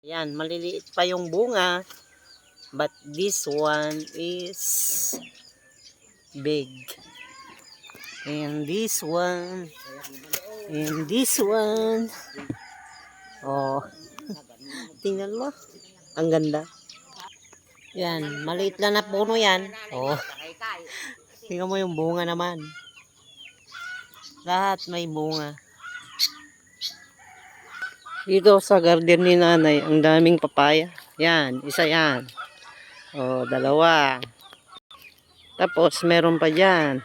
Yan, maliliit pa yung bunga. But this one is big. And this one. And this one. Oh. Tingnan mo. Ang ganda. Yan, maliit lang na puno yan. Oh. Tingnan mo yung bunga naman. Lahat may bunga. Dito sa garden ni nanay, ang daming papaya. Yan, isa yan. O, dalawa. Tapos, meron pa dyan.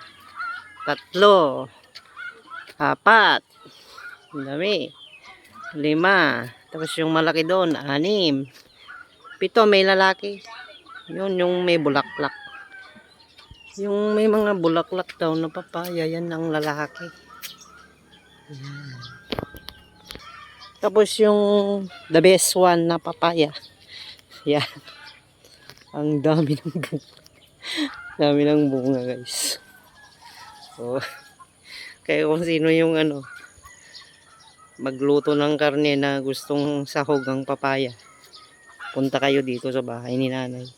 Tatlo. Apat. Ang dami. Lima. Tapos yung malaki doon, anim. Pito, may lalaki. Yun, yung may bulaklak. Yung may mga bulaklak daw na papaya, yan ang lalaki. Yan. Tapos yung the best one na papaya. Yan. Ang dami ng bunga. dami ng bunga guys. So, kaya kung sino yung ano, magluto ng karne na gustong sahog ang papaya, punta kayo dito sa bahay ni nanay.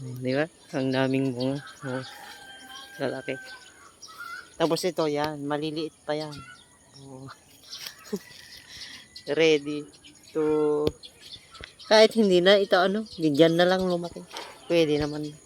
Di ba? Ang daming bunga. Oh, lalaki. Tapos ito, yan. Maliliit pa yan. Oh. Ready to kahit hindi na ito ano, bigyan na lang lumaki. Pwede naman.